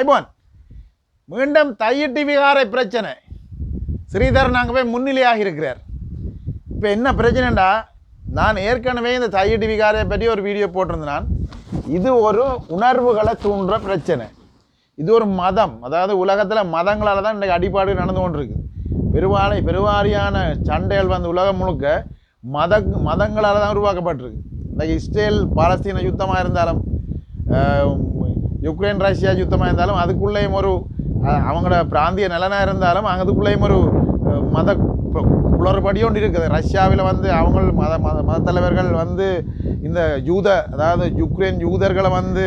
IPhone. மீண்டும் தையிட்டு விகாரை பிரச்சனை. ஸ்ரீதர் நாங்கள் போய் முன்னிலையாக இருக்கிறார். இப்போ என்ன பிரச்சனைடா நான் ஏற்கனவே இந்த தையிட்டு விகாரை பற்றி ஒரு வீடியோ போட்டிருந்தேன். நான் இது ஒரு உணர்வுகளை தூண்டுற பிரச்சனை. இது ஒரு மதம். அதாவது உலகத்தில் மதங்களால் தான் இன்றைக்கு அடிபாடு நடந்து கொண்டிருக்கு. பெருவாளை பெருவாரியான சண்டைகள் வந்து உலகம் முழுக்க மத மதங்களால் தான் உருவாக்கப்பட்டிருக்கு. இந்த இஸ்ரேல் பாலஸ்தீன யுத்தமாக இருந்தாலும் யுக்ரைன் ரஷ்யா யுத்தமாக இருந்தாலும் அதுக்குள்ளேயும் ஒரு அவங்களோட பிராந்திய நலனாக இருந்தாலும் அதுக்குள்ளேயும் ஒரு மத குளறுபடியும் ஒன்று இருக்குது. ரஷ்யாவில் வந்து அவங்க மத மத மத தலைவர்கள் வந்து இந்த யூத அதாவது யுக்ரைன் யூதர்களை வந்து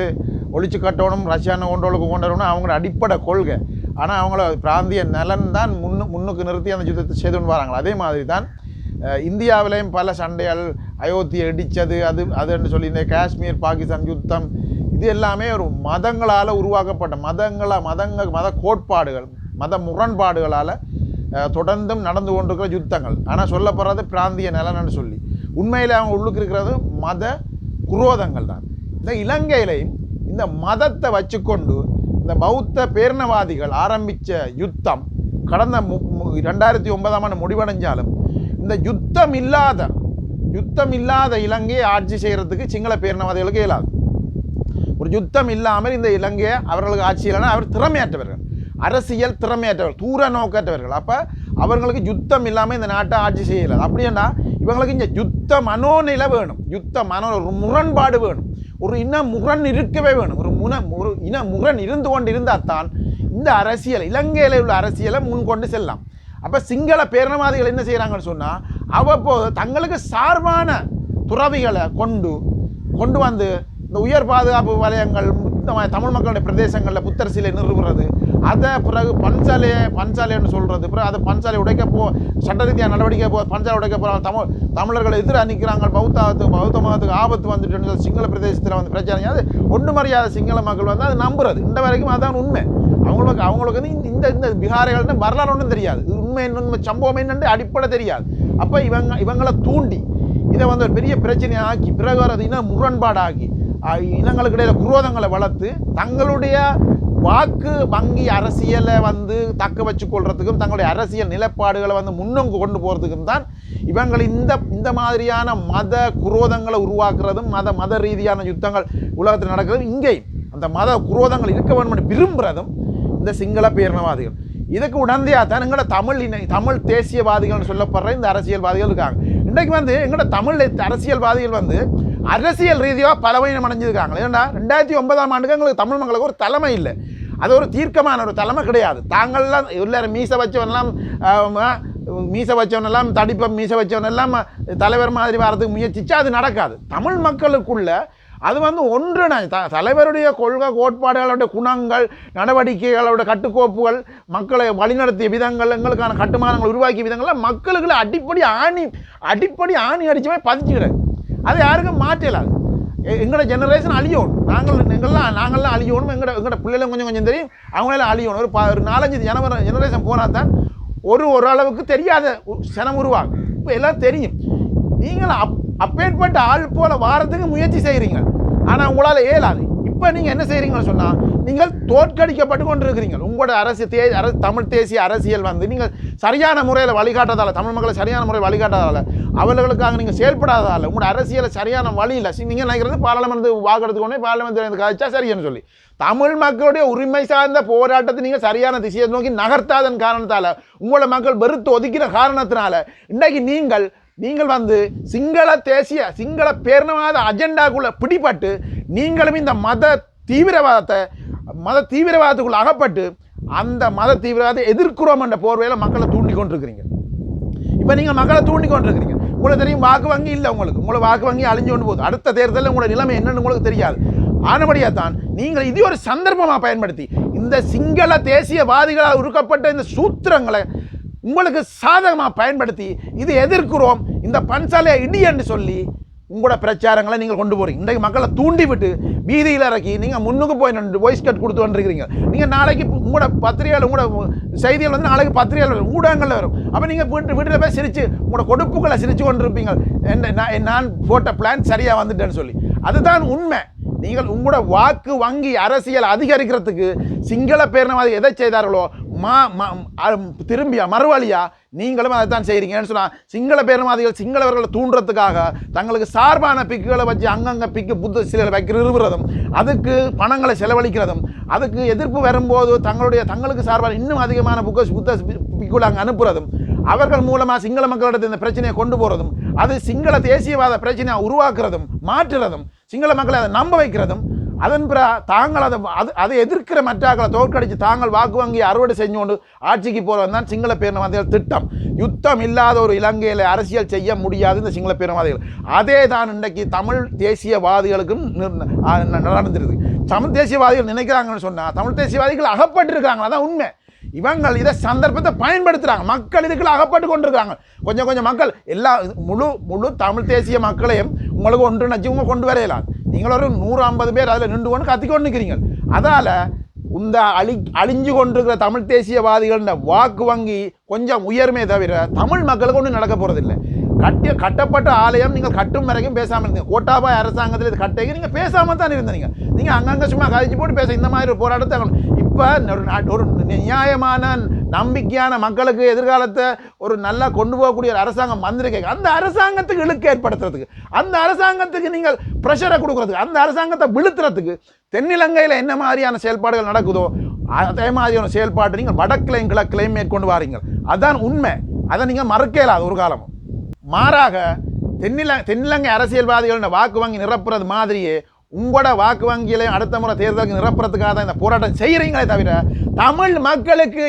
ஒழிச்சு கட்டணும் ரஷ்யான கொண்டோளுக்கு கொண்டு அவங்களோட அடிப்படை கொள்கை. ஆனால் அவங்கள பிராந்திய நலன் தான் முன்னு முன்னுக்கு நிறுத்தி அந்த யுத்தத்தை செய்து கொண்டு வராங்க அதே மாதிரி தான் இந்தியாவிலையும் இந்தியாவிலேயும் பல சண்டைகள் அயோத்தியை இடித்தது அது அதுன்னு சொல்லி இந்த காஷ்மீர் பாகிஸ்தான் யுத்தம் இது எல்லாமே ஒரு மதங்களால் உருவாக்கப்பட்ட மதங்கள மதங்க மத கோட்பாடுகள் மத முரண்பாடுகளால் தொடர்ந்தும் நடந்து கொண்டிருக்கிற யுத்தங்கள். ஆனால் சொல்லப்படுறது பிராந்திய நலன்னு சொல்லி. உண்மையில் அவங்க உள்ளுக்கு இருக்கிறது மத குரோதங்கள் தான். இந்த இலங்கையிலையும் இந்த மதத்தை வச்சுக்கொண்டு இந்த பௌத்த பேரினவாதிகள் ஆரம்பித்த யுத்தம் கடந்த மு ரெண்டாயிரத்தி ஒன்பதாம் ஆண்டு முடிவடைஞ்சாலும் இந்த யுத்தம் இல்லாத யுத்தம் இல்லாத இலங்கையை ஆட்சி செய்கிறதுக்கு சிங்கள பேரினவாதிகளுக்கு இயலாது. ஒரு யுத்தம் இல்லாமல் இந்த இலங்கையை அவர்களுக்கு ஆட்சியிலான அவர் திறமையற்றவர்கள். அரசியல் திறமையற்றவர்கள் தூர நோக்கற்றவர்கள். அப்போ அவர்களுக்கு யுத்தம் இல்லாமல் இந்த நாட்டை ஆட்சி செய்யலாது அப்படின்னா இவங்களுக்கு இங்கே யுத்த மனோநிலை வேணும். யுத்த மனோ ஒரு முரண்பாடு வேணும். ஒரு இன முரண் இருக்கவே வேணும். ஒரு முன ஒரு இன முரண் இருந்து கொண்டு இருந்தால் தான் இந்த அரசியல் இலங்கையில் உள்ள அரசியலை முன்கொண்டு செல்லலாம். அப்போ சிங்கள பேரணவாதிகள் என்ன செய்கிறாங்கன்னு சொன்னால் அவ்வப்போது தங்களுக்கு சார்பான துறவிகளை கொண்டு கொண்டு வந்து இந்த உயர் பாதுகாப்பு வலயங்கள் தமிழ் மக்களுடைய பிரதேசங்களில் புத்தர் சிலை நிறுவுறது. அதை பிறகு பஞ்சாலையை பஞ்சாலைன்னு சொல்கிறது பிறகு அதை பஞ்சாலை உடைக்க போ சட்ட ரீதியாக நடவடிக்கை போ பஞ்சாலை உடைக்க போகிறாங்க தமிழ் தமிழர்களை எதிராக நிற்கிறாங்க பௌத்தத்துக்கு பௌத்த மதத்துக்கு ஆபத்து வந்துட்டு சிங்கள பிரதேசத்தில் வந்து பிரச்சனை அது ஒன்று மரியாதை சிங்கள மக்கள் வந்து அதை நம்புறது. இந்த வரைக்கும் அதான் உண்மை. அவங்களுக்கு அவங்களுக்கு வந்து இந்த- இந்த இந்த வரலாறு ஒன்றும் தெரியாது. இது உண்மை என்ன உண்மை சம்பவம் என்னென்று அடிப்படை தெரியாது. அப்போ இவங்க இவங்களை தூண்டி இதை வந்து ஒரு பெரிய பிரச்சனையாக்கி பிறகு வரது இன முரண்பாடாக்கி இனங்களுக்கு இடையில குரோதங்களை வளர்த்து தங்களுடைய வாக்கு வங்கி அரசியலை வந்து தக்க வச்சு கொள்றதுக்கும் தங்களுடைய அரசியல் நிலைப்பாடுகளை வந்து முன்னோங்கு கொண்டு போகிறதுக்கும் தான் இவங்கள் இந்த இந்த மாதிரியான மத குரோதங்களை உருவாக்குறதும் மத மத ரீதியான யுத்தங்கள் உலகத்தில் நடக்கிறதும் இங்கேயும். அந்த மத குரோதங்கள் இருக்க வேண்டும் விரும்புகிறதும் இந்த சிங்கள பேரினவாதிகள். இதுக்கு உடந்தையாக தான் எங்களோட தமிழ் இன தமிழ் தேசியவாதிகள்னு சொல்லப்படுற இந்த அரசியல்வாதிகள் இருக்காங்க. இன்றைக்கு வந்து எங்களோட தமிழ் அரசியல்வாதிகள் வந்து அரசியல் ரீதியாக பலவீனம் அடைஞ்சிருக்காங்க. ஏன்னா ரெண்டாயிரத்தி ஒன்பதாம் ஆண்டுக்கு எங்களுக்கு தமிழ் மக்களுக்கு ஒரு தலைமை இல்லை. அது ஒரு தீர்க்கமான ஒரு தலைமை கிடையாது. தாங்கள்லாம் எல்லாரும் மீச வச்சவனெல்லாம் மீச வச்சவனெல்லாம் தடிப்பம் மீச வச்சவனெல்லாம் தலைவர் மாதிரி வரதுக்கு முயற்சிச்சா அது நடக்காது. தமிழ் மக்களுக்குள்ள அது வந்து ஒன்றிணை த தலைவருடைய கொள்கை கோட்பாடுகளுடைய குணங்கள் நடவடிக்கைகளோட கட்டுக்கோப்புகள் மக்களை வழிநடத்திய விதங்கள் எங்களுக்கான கட்டுமானங்கள் உருவாக்கிய விதங்கள்லாம் மக்களுக்குள்ள அடிப்படை ஆணி அடிப்படை ஆணி அடிச்சுமே பதிச்சுக்கிறேன் அதை யாருக்கும் மாற்றலாது எங்களோட ஜெனரேஷன் அழியணும் நாங்கள் எங்கள்லாம் நாங்கள்லாம் அழியணும் எங்களோட எங்களோட பிள்ளைகளும் கொஞ்சம் கொஞ்சம் தெரியும். அவங்களெல்லாம் அழியணும். ஒரு ப ஒரு நாலஞ்சு ஜனவர ஜெனரேஷன் போனால் தான் ஒரு ஓரளவுக்கு தெரியாத உ- சனம் உருவாகும். இப்போ எல்லாம் தெரியும். நீங்கள் அப் அப்பேற்பட்ட ஆள் போல வாரத்துக்கு முயற்சி செய்கிறீங்க ஆனால் உங்களால் இயலாது. இப்போ நீங்கள் என்ன செய்கிறீங்கன்னு சொன்னால் நீங்கள் தோற்கடிக்கப்பட்டு கொண்டிருக்கிறீங்க. உங்களோட அரசு தே அரசு தமிழ் தேசிய அரசியல் வந்து நீங்கள் சரியான முறையில் வழிகாட்டுறதால தமிழ் மக்களை சரியான முறையில் வழிகாட்டுறதால அவர்களுக்காக நீங்கள் செயல்படாததால் உங்களோட அரசியலை சரியான வழியில் நீங்கள் நினைக்கிறது பாராளுமன்ற வாக்கெடுத்துக்கு உடனே பாராளுமன்ற கழிச்சா சரின்னு சொல்லி. தமிழ் மக்களுடைய உரிமை சார்ந்த போராட்டத்தை நீங்கள் சரியான திசையை நோக்கி நகர்த்தாதன் காரணத்தால் உங்களை மக்கள் வெறுத்து ஒதுக்கிற காரணத்தினால இன்றைக்கு நீங்கள் நீங்கள் வந்து சிங்கள தேசிய சிங்கள பேரினவாத அஜெண்டாக்குள்ளே பிடிபட்டு நீங்களும் இந்த மத தீவிரவாதத்தை மத தீவிரவாதத்துக்குள்ள அகப்பட்டு அந்த மத தீவிரவாதத்தை எதிர்க்கிறோம் என்ற போர்வையில் மக்களை தூண்டி கொண்டிருக்கிறீங்க. இப்போ நீங்கள் மக்களை தூண்டி கொண்டிருக்கிறீங்க. உங்களுக்கு தெரியும் வாக்கு வங்கி இல்லை உங்களுக்கு. உங்களை வாக்கு வங்கி அழிஞ்சு கொண்டு போகுது. அடுத்த தேர்தலில் உங்களோட நிலைமை என்னன்னு உங்களுக்கு தெரியாது. ஆனபடியாக தான் நீங்கள் இது ஒரு சந்தர்ப்பமாக பயன்படுத்தி இந்த சிங்கள தேசியவாதிகளால் உருக்கப்பட்ட இந்த சூத்திரங்களை உங்களுக்கு சாதகமாக பயன்படுத்தி இது எதிர்க்கிறோம். இந்த பன்சாலையை இடி என்று சொல்லி உங்களோட பிரச்சாரங்களை நீங்கள் கொண்டு போகிறீங்க இன்றைக்கு மக்களை தூண்டி விட்டு வீதியில் இறக்கி நீங்கள் முன்னுக்கு போய் நின்று வாய்ஸ் கட் கொடுத்து வந்துருக்கிறீங்க. நீங்கள் நாளைக்கு உங்களோட பத்திரிகையாளர் உங்களோட செய்திகள் வந்து நாளைக்கு பத்திரிகையாளர் வரும் ஊடகங்களில் வரும். அப்போ நீங்கள் வீட்டு வீட்டில் போய் சிரித்து உங்களோட கொடுப்புகளை சிரித்து கொண்டிருப்பீங்க. என்ன நான் நான் போட்ட பிளான் சரியாக வந்துட்டேன்னு சொல்லி. அதுதான் உண்மை. நீங்கள் உங்களோட வாக்கு வங்கி அரசியல் அதிகரிக்கிறதுக்கு சிங்கள பேரினவாதி எதை செய்தார்களோ மா ம- திரும்பியா மறுவழியா? நீங்களும் அதை தான் செய்கிறீங்கன்னு சொன்னால் சிங்கள பேரினவாதிகள் சிங்களவர்களை தூண்டுறதுக்காக தங்களுக்கு சார்பான பிக்குகளை வச்சு அங்கங்கே பிக்கு புத்த சிலைகளை வைக்கிற நிறுவுறதும் அதுக்கு பணங்களை செலவழிக்கிறதும் அதுக்கு எதிர்ப்பு வரும்போது தங்களுடைய தங்களுக்கு சார்பான இன்னும் அதிகமான புக்க புத்த பிக்குகளை அங்கே அனுப்புறதும் அவர்கள் மூலமாக சிங்கள மக்களிடத்தில் இந்த பிரச்சனையை கொண்டு போகிறதும் அது சிங்கள தேசியவாத பிரச்சனையை உருவாக்குறதும் மாற்றுறதும் சிங்கள மக்களை அதை நம்ப வைக்கிறதும் அதன் பிற தாங்கள் அதை அது அதை எதிர்க்கிற மற்றாக்களை தோற்கடித்து தாங்கள் வாக்கு வங்கி அறுவடை செஞ்சு கொண்டு ஆட்சிக்கு போகிறவன் தான் சிங்கள பேரினவாதிகள். திட்டம். யுத்தம் இல்லாத ஒரு இலங்கையில் அரசியல் செய்ய முடியாது இந்த சிங்கள பேரினவாதிகள். அதே தான் இன்றைக்கு தமிழ் தேசியவாதிகளுக்கும் நிர்- நடந்துருது தமிழ் தேசியவாதிகள் நினைக்கிறாங்கன்னு சொன்னால் தமிழ் தேசியவாதிகள் அகப்பட்டிருக்காங்க. அதான் உண்மை. இவங்கள் இதை சந்தர்ப்பத்தை பயன்படுத்துகிறாங்க மக்கள் இதுக்குள்ள அகப்பட்டு கொண்டிருக்காங்க. கொஞ்சம் கொஞ்சம் மக்கள் எல்லா முழு முழு தமிழ் தேசிய மக்களையும் உங்களுக்கு ஒன்று நச்சுங்க கொண்டு வரையலாம். நீங்கள் ஒரு நூறு ஐம்பது பேர் அதில் நின்று கொண்டு கத்திக்கொண்டு நிற்கிறீங்க அதால் இந்த அழி அழிஞ்சு கொண்டிருக்கிற தமிழ் தேசியவாதிகள வாக்கு வங்கி கொஞ்சம் உயர்மே தவிர தமிழ் மக்களுக்கு ஒன்றும் நடக்க போகிறதில்லை கட்டி கட்டப்பட்ட ஆலயம் நீங்கள் கட்டும் வரைக்கும் பேசாமல் இருந்தீங்க. கோட்டாபாய் அரசாங்கத்தில் இது கட்டைக்கு நீங்கள் பேசாமல் தான் இருந்தீங்க. நீங்கள் அங்கங்கே சும்மா கழிச்சு போட்டு பேச இந்த மாதிரி ஒரு போராட்டத்தை இப்போ ஒரு ஒரு நியாயமான நம்பிக்கையான மக்களுக்கு எதிர்காலத்தை ஒரு நல்லா கொண்டு போகக்கூடிய ஒரு அரசாங்கம் வந்திருக்கீங்க அந்த அரசாங்கத்துக்கு இழுக்கு ஏற்படுத்துறதுக்கு அந்த அரசாங்கத்துக்கு நீங்கள் ப்ரெஷரை கொடுக்குறதுக்கு அந்த அரசாங்கத்தை விழுத்துறதுக்கு தென்னிலங்கையில் என்ன மாதிரியான செயல்பாடுகள் நடக்குதோ அதே மாதிரியான செயல்பாடு நீங்கள் வடக்கிளையும் கிழக்கிளையும் மேற்கொண்டு வாரீங்க அதான் உண்மை. அதை நீங்கள் மறுக்க இயலாது ஒரு காலமும் மாறாக தென்னில தென்னிலங்கை அரசியல்வாதிகள் வாக்கு வங்கி நிரப்புறது மாதிரியே உங்களோட வாக்கு வங்கியிலையும் அடுத்த முறை தேர்தலுக்கு நிரப்புறதுக்காக தான் இந்த போராட்டம் செய்கிறீங்களே தவிர தமிழ் மக்களுக்கு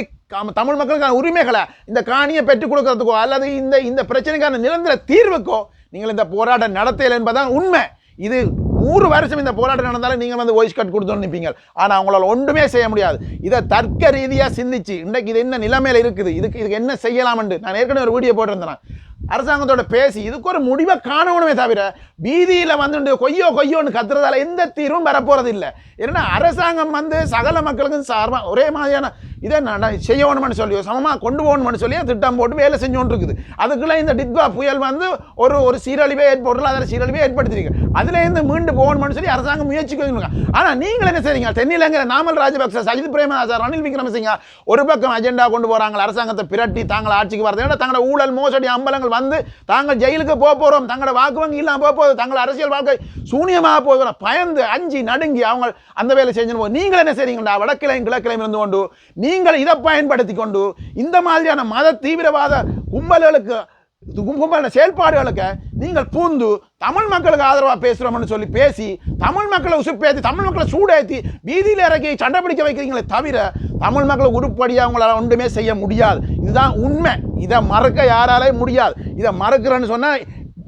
தமிழ் மக்களுக்கான உரிமைகளை இந்த காணியை பெற்றுக் கொடுக்கறதுக்கோ அல்லது இந்த இந்த பிரச்சனைக்கான நிரந்தர தீர்வுக்கோ நீங்கள் இந்த போராட்டம் நடத்தல என்பதுதான் உண்மை. இது நூறு வருஷம் இந்த போராட்டம் நடந்தாலும் நீங்கள் வந்து வாய்ஸ் கட் கொடுத்தோன்னு நிற்பீங்க. ஆனால் அவங்களால ஒன்றுமே செய்ய முடியாது. இதை தர்க்க ரீதியாக சிந்திச்சு இன்றைக்கு இது என்ன நிலைமையில் இருக்குது இதுக்கு இதுக்கு என்ன செய்யலாம்னு நான் ஏற்கனவே ஒரு வீடியோ போட்டிருந்தேன். அரசாங்கத்தோட பேசி இதுக்கு ஒரு முடிவை காணணுமே தவிர வீதியில் வந்து கொய்யோ கொய்யோன்னு கத்துறதால எந்த தீர்வும் வரப்போறது இல்லை ஏன்னா அரசாங்கம் வந்து சகல மக்களுக்கும் சார்பாக ஒரே மாதிரியான இதை நான் செய்யணும்னு சொல்லி சமமாக கொண்டு போகணும்னு சொல்லி திட்டம் போட்டு வேலை செஞ்சோன்னு இருக்குது அதுக்குள்ள இந்த டிட்வா புயல் வந்து ஒரு ஒரு சீரழிவே ஏற்பட்டு அதில் சீரழிவை ஏற்படுத்திருக்கு. அதுலேருந்து மீண்டு போகணும்னு சொல்லி அரசாங்கம் முயற்சி ஆனால் நீங்கள் என்ன செய்றீங்க? தென்னிலங்கிற நாமல் ராஜபக்ச சஜித் பிரேமதாசா ரணில் விக்ரமசிங்க ஒரு பக்கம் அஜெண்டா கொண்டு போகிறாங்க அரசாங்கத்தை பிரட்டி தாங்கள் ஆட்சிக்கு வரது ஏன்னா தங்களோட ஊழல் மோசடி அம்பலங்கள் வந்து தாங்கள் ஜெயிலுக்கு போக போகிறோம் தங்களோட வாக்கு வங்கி இல்லாமல் போக போகுது தங்கள் அரசியல் வாழ்க்கை சூனியமாக போகிறோம். பயந்து அஞ்சு நடுங்கி அவங்க அந்த வேலை செஞ்சு போது நீங்கள் என்ன செய்றீங்களா வடக்கிலையும் கிழக்கிலையும் இருந்து கொண்டு நீங்கள் இதை பயன்படுத்தி கொண்டு இந்த மாதிரியான மத தீவிரவாத கும்பல்களுக்கு கும்பலான செயல்பாடுகளுக்கு நீங்கள் பூந்து தமிழ் மக்களுக்கு ஆதரவாக பேசுகிறோம்னு சொல்லி பேசி தமிழ் மக்களை உசுப்பேற்றி தமிழ் மக்களை சூடேற்றி வீதியில் இறக்கி சண்டை பிடிக்க வைக்கிறீங்களே தவிர தமிழ் மக்களை உருப்படியாக அவங்களால ஒன்றுமே செய்ய முடியாது. இதுதான் உண்மை. இதை மறக்க யாராலே முடியாது. இதை மறக்கிறேன்னு சொன்னால்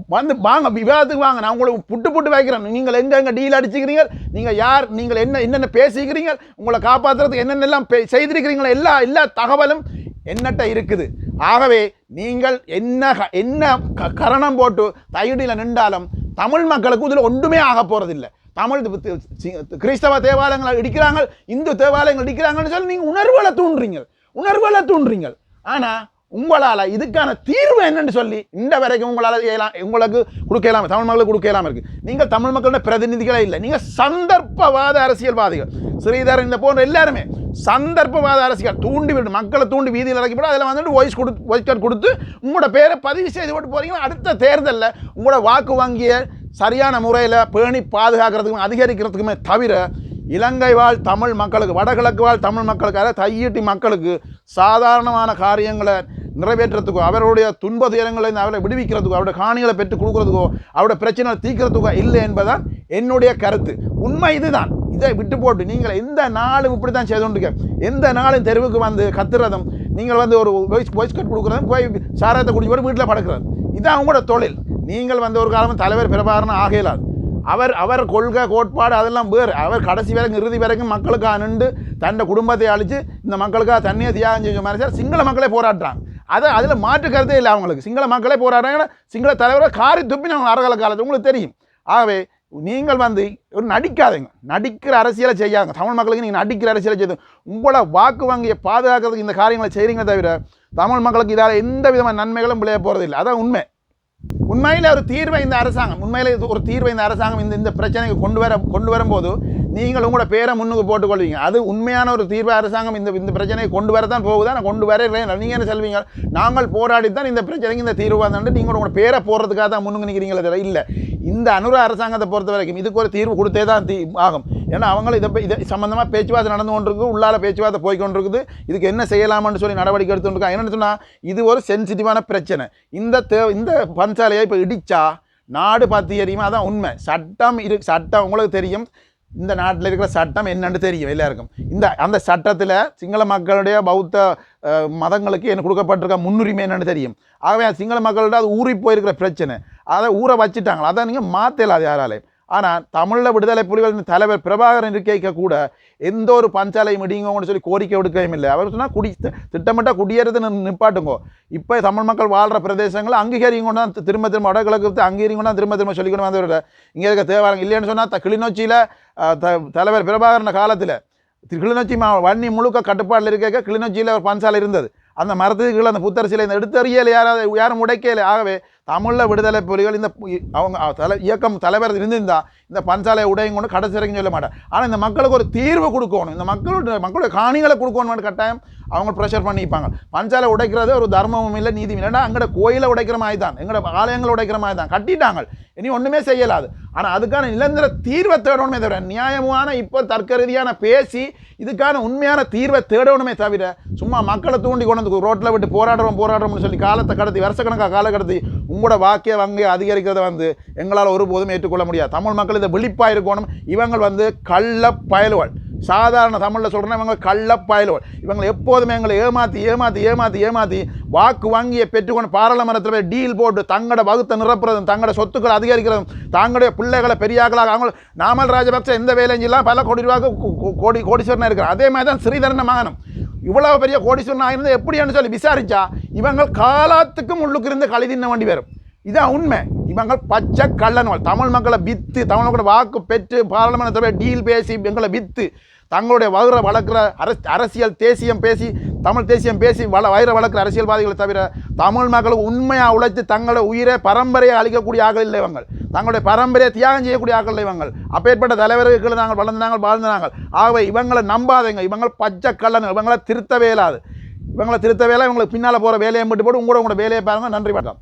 வந்து வாங்க விவாதத்துக்கு வாங்க. நான் உங்களுக்கு புட்டு புட்டு வைக்கிறேன். நீங்கள் எங்கே எங்கே டீல் அடிச்சுக்கிறீங்க? நீங்கள் யார்? நீங்கள் என்ன என்னென்ன பேசிக்கிறீங்க? உங்களை காப்பாற்றுறதுக்கு என்னென்னலாம் பே- செய்திருக்கிறீங்களோ எல்லா எல்லா தகவலும் என்னட்ட இருக்குது. ஆகவே நீங்கள் என்ன க- என்ன க- கரணம் போட்டு தயிடியில் நின்றாலும் தமிழ் மக்களுக்கு இதில் ஒன்றுமே ஆக போகிறதில்லை தமிழ் கிறிஸ்தவ தேவாலயங்களை இடிக்கிறாங்க இந்து தேவாலயங்கள் இடிக்கிறாங்கன்னு சொல்லி நீங்கள் உணர்வுகளை தூண்டுறீங்க. உணர்வுகளை தூண்டுறீங்க. ஆனால் உங்களால் இதுக்கான தீர்வு என்னன்னு சொல்லி இந்த வரைக்கும் உங்களால் செய்யலாம் உங்களுக்கு கொடுக்கலாம் தமிழ் மக்களுக்கு கொடுக்கலாம் இருக்குது நீங்கள் தமிழ் மக்களோட பிரதிநிதிகளே இல்லை. நீங்கள் சந்தர்ப்பவாத அரசியல்வாதிகள். ஸ்ரீதரன் இந்த போன்ற எல்லாருமே சந்தர்ப்பவாத அரசியல் தூண்டி விட்டு மக்களை தூண்டி வீதியில் இறக்கி அதில் வந்துட்டு வாய்ஸ் கொடு வாய்ஸ் கார்டு கொடுத்து உங்களோட பேரை பதிவு செய்து போட்டு போகிறீங்கன்னா அடுத்த தேர்தலில் உங்களோட வாக்கு வங்கியை சரியான முறையில் பேணி பாதுகாக்கிறதுக்கும் அதிகரிக்கிறதுக்குமே தவிர இலங்கை வாழ் தமிழ் மக்களுக்கு வடகிழக்கு வாழ் தமிழ் மக்களுக்கு அதாவது தையீட்டி மக்களுக்கு சாதாரணமான காரியங்களை நிறைவேற்றுறதுக்கோ அவருடைய துன்ப துயரங்களை அவரை விடுவிக்கிறதுக்கோ அவருடைய காணிகளை பெற்று கொடுக்கறதுக்கோ அவருடைய பிரச்சனைகளை தீக்கிறதுக்கோ இல்லை என்பதுதான் என்னுடைய கருத்து. உண்மை இதுதான். இதை விட்டு போட்டு நீங்கள் எந்த நாளும் இப்படி தான் செய்து கொண்டிருக்க. எந்த நாளும் தெருவுக்கு வந்து கத்துறதும் நீங்கள் வந்து ஒரு வாய்ஸ் வாய்ஸ் கட் கொடுக்குறதும் போய் சாராயத்தை குடிச்சு போட்டு வீட்டில் படுக்கிறது. இதான் உங்களோட தொழில். நீங்கள் வந்து ஒரு காலம் தலைவர் பிரபாரணம் ஆகையிலாது அவர் அவர் கொள்கை கோட்பாடு அதெல்லாம் வேறு. அவர் கடைசி வரைக்கும் இறுதி வரைக்கும் மக்களுக்காக நின்று தன்னை குடும்பத்தை அழித்து இந்த மக்களுக்காக தண்ணியை தியாகம் செஞ்ச மாதிரி சார். சிங்கள மக்களே போராடுறாங்க. அதை அதில் மாற்று கருத்தே இல்லை அவங்களுக்கு. சிங்கள மக்களே போராடுறாங்கன்னா சிங்கள தலைவரை காரி துப்பி அவங்க அரகல காலத்து. உங்களுக்கு தெரியும். ஆகவே நீங்கள் வந்து ஒரு நடிக்காதீங்க. நடிக்கிற அரசியலை செய்யாங்க தமிழ் மக்களுக்கு நீங்கள் நடிக்கிற அரசியலை செய்து உங்களோட வாக்கு வங்கியை பாதுகாக்கிறதுக்கு இந்த காரியங்களை செய்கிறீங்க தவிர தமிழ் மக்களுக்கு இதால் எந்த விதமான நன்மைகளும் விளைய போகிறதில்லை அதான் உண்மை. உண்மையில் ஒரு தீர்வை இந்த அரசாங்கம் உண்மையில் ஒரு தீர்வை இந்த அரசாங்கம் இந்த இந்த பிரச்சனைக்கு கொண்டு வர கொண்டு வரும்போது நீங்கள் உங்களோட பேரை முன்னுக்கு போட்டுக்கொள்வீங்க. அது உண்மையான ஒரு தீர்வு அரசாங்கம் இந்த இந்த பிரச்சனையை கொண்டு வர தான் போகுதா. நான் கொண்டு வரேன் நீங்கள் என்ன செல்வீங்க? நாங்கள் போராடி தான் இந்த பிரச்சனைக்கு இந்த தீர்வு வந்தாண்டு நீங்கள் உங்களோட பேரை போடுறதுக்காக தான் முன்னுக்கு நிற்கிறீங்களே தவிர இல்லை. இந்த அனுர அரசாங்கத்தை பொறுத்த வரைக்கும் இதுக்கு ஒரு தீர்வு கொடுத்தே தான் தீ ஆகும். ஏன்னா அவங்களும் இதை இதை சம்மந்தமாக பேச்சுவார்த்தை நடந்து கொண்டிருக்கு. உள்ளால பேச்சுவார்த்தை போய் கொண்டிருக்குது இதுக்கு என்ன செய்யலாமான்னு சொல்லி நடவடிக்கை எடுத்துருக்காங்க என்னன்னு சொன்னால் இது ஒரு சென்சிட்டிவான பிரச்சனை. இந்த தே இந்த பஞ்சாலையை இப்போ இடித்தா நாடு பார்த்து தெரியுமா அதான் உண்மை. சட்டம் இரு சட்டம் உங்களுக்கு தெரியும். இந்த நாட்டில் இருக்கிற சட்டம் என்னன்னு தெரியும் எல்லாருக்கும். இந்த அந்த சட்டத்தில் சிங்கள மக்களுடைய பௌத்த மதங்களுக்கு என்ன கொடுக்கப்பட்டிருக்க முன்னுரிமை என்னென்னு தெரியும். ஆகவே சிங்கள மக்களோட அது ஊறி போயிருக்கிற பிரச்சனை. அதை ஊற வச்சுட்டாங்களா? அதை நீங்கள் மாற்றலாது யாராலையும். ஆனால் தமிழில் விடுதலை புலிகளின் தலைவர் பிரபாகரன் இருக்கைக்க கூட எந்த ஒரு பஞ்சாலையும் இடிங்கன்னு சொல்லி கோரிக்கை விடுக்கவும் இல்லை. அவர் சொன்னால் குடி திட்டமிட்ட குடியேறது நிப்பாட்டுங்கோ. இப்போ தமிழ் மக்கள் வாழ்கிற பிரதேசங்களை அங்கீகரிங்க தான் திரும்ப திரும்ப வடகிழக்கு அங்கீகரிங்க தான் திரும்ப திரும்ப சொல்லிக்கணும் வந்து இங்கே இருக்க தேவாரம் இல்லைன்னு சொன்னால் கிளிநொச்சியில் தலைவர் பிரபாகரன் காலத்தில் கிளிநொச்சி மா வன்னி முழுக்க கட்டுப்பாட்டில் இருக்க கிளிநொச்சியில் ஒரு பஞ்சாலை இருந்தது. அந்த மரத்துக்கு கீழே அந்த புத்தரசியில் இந்த எடுத்தறியலை யாராவது யாரும் உடைக்கலை. ஆகவே தமிழில் விடுதலை புலிகள் இந்த அவங்க தலை இயக்கம் தலைவர் இருந்திருந்தா இந்த பஞ்சாலை உடையும் கொண்டு கடைசி வரைக்கும் சொல்ல மாட்டேன் ஆனால் இந்த மக்களுக்கு ஒரு தீர்வு கொடுக்கணும். இந்த மக்களோட மக்களுடைய காணிகளை கொடுக்கணும்னு கட்டாயம் அவங்க ப்ரெஷர் பண்ணிப்பாங்க. பஞ்சாலை உடைக்கிறது ஒரு தர்மமும் இல்லை நீதியும் இல்லைன்னா அங்கட கோயிலை உடைக்கிற மாதிரி தான் எங்களோட ஆலயங்களை உடைக்கிற மாதிரி தான் கட்டிட்டாங்க. இனி ஒன்றுமே செய்யலாது. ஆனால் அதுக்கான நிரந்தர தீர்வை தேடணுமே தவிர நியாயமான இப்போ தர்க்க ரீதியான பேசி இதுக்கான உண்மையான தீர்வை தேடணுமே தவிர சும்மா மக்களை தூண்டி கொண்டு வந்து ரோட்டில் விட்டு போராடுறோம் போராடுறோம்னு சொல்லி காலத்தை கடத்தி வருஷக்கணக்காக கால கடத்தி உங்களோட வாக்கிய வங்கி அதிகரிக்கிறத வந்து எங்களால் ஒருபோதும் ஏற்றுக்கொள்ள முடியாது. தமிழ் மக்கள் இதை விழிப்பாக இருக்கணும் இவங்கள் வந்து கள்ள பயலுகள். சாதாரண தமிழில் சொல்கிறேன் இவங்க கள்ள இவங்களை எப்போதுமே எங்களை ஏமாற்றி ஏமாற்றி ஏமாற்றி ஏமாற்றி வாக்கு வங்கியை பெற்றுக்கொண்டு பாராளுமன்றத்தில் போய் டீல் போட்டு தங்களோட வகுத்தை நிரப்புறதும் தங்களோட சொத்துக்களை அதிகரிக்கிறதும் தங்களுடைய பிள்ளைகளை பெரியாக்களாக அவங்க நாமல் ராஜபக்ச எந்த வேலையும் செய்யலாம். பல கோடி ரூபாய்க்கு கோடி கோடீஸ்வரனாக இருக்கிறார். அதே மாதிரி தான் ஸ்ரீதரன மகனும். இவ்வளவு பெரிய கோடீஸ்வரன் ஆகிருந்தது எப்படின்னு சொல்லி விசாரித்தா இவங்க காலாத்துக்கும் உள்ளுக்கு இருந்து களி தின்ன வேண்டி வரும் இதான் உண்மை. இவங்க பச்சை கள்ளன்கள் தமிழ் மக்களை வித்து தமிழ் மக்களை வாக்கு பெற்று பாராளுமன்றத்தில் டீல் பேசி எங்களை வித்து தங்களுடைய வயிறை வளர்க்குற அரச அரசியல் தேசியம் பேசி தமிழ் தேசியம் பேசி வள வயிறை வளர்க்குற அரசியல்வாதிகளை தவிர தமிழ் மக்களை உண்மையாக உழைத்து தங்களோட உயிரை பரம்பரையை அழிக்கக்கூடிய ஆக்கள் இல்லை இவங்கள் தங்களுடைய பரம்பரையை தியாகம் செய்யக்கூடிய ஆக்கள் இல்லை இவங்கள் அப்பேற்பட்ட தலைவர்கள் நாங்கள் வளர்ந்தாங்க வாழ்ந்தாங்க ஆகவே இவங்களை நம்பாதீங்க. இவங்க பச்சை கள்ளன் இவங்களை திருத்தவே இல்லாது. இவங்களை திருத்தவே இல்லை இவங்களுக்கு பின்னால் போகிற வேலையை மட்டும் போட்டு உங்களோட உங்களோட வேலையை பாருங்க. நன்றி வணக்கம்.